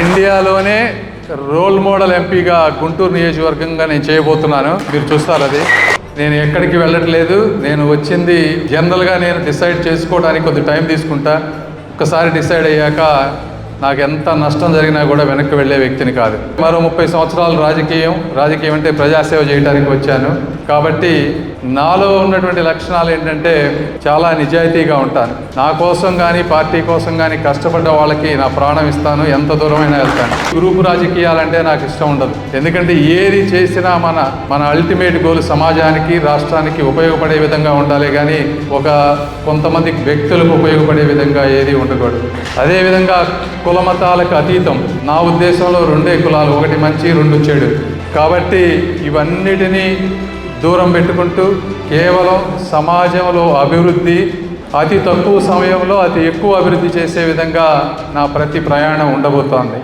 ఇండియాలోనే role model ఎంపీగా గుంటూరు నియోజకవర్గంగా నేను చేయబోతున్నాను. మీరు చూస్తారు అది. నేను ఎక్కడికి వెళ్ళట్లేదు. నేను వచ్చింది జనరల్గా నేను డిసైడ్ చేసుకోవడానికి కొద్ది టైం తీసుకుంటా. ఒకసారి డిసైడ్ అయ్యాక నాకు ఎంత నష్టం జరిగినా కూడా వెనక్కి వెళ్ళే వ్యక్తిని కాదు. మరో ముప్పై సంవత్సరాలు రాజకీయం. రాజకీయం అంటే ప్రజాసేవ చేయడానికి వచ్చాను. కాబట్టి నాలో ఉన్నటువంటి లక్షణాలు ఏంటంటే చాలా నిజాయితీగా ఉంటాను. నా కోసం కానీ పార్టీ కోసం కానీ కష్టపడ్డ వాళ్ళకి నా ప్రాణం ఇస్తాను. ఎంత దూరమైనా వెళ్తాను. గ్రూపు రాజకీయాలంటే నాకు ఇష్టం ఉండదు. ఎందుకంటే ఏది చేసినా మన మన అల్టిమేట్ గోల్ సమాజానికి రాష్ట్రానికి ఉపయోగపడే విధంగా ఉండాలి కానీ ఒక కొంతమంది వ్యక్తులకు ఉపయోగపడే విధంగా ఏది ఉండకూడదు. అదేవిధంగా కులమతాలకు అతీతం. నా ఉద్దేశంలో రెండే కులాలు. ఒకటి మంచి రెండు చెడు. కాబట్టి ఇవన్నిటినీ దూరం పెట్టుకుంటూ కేవలం సమాజంలో అభివృద్ధి అతి తక్కువ సమయంలో అతి ఎక్కువ అభివృద్ధి చేసే విధంగా నా ప్రతి ప్రయాణం ఉండబోతోంది.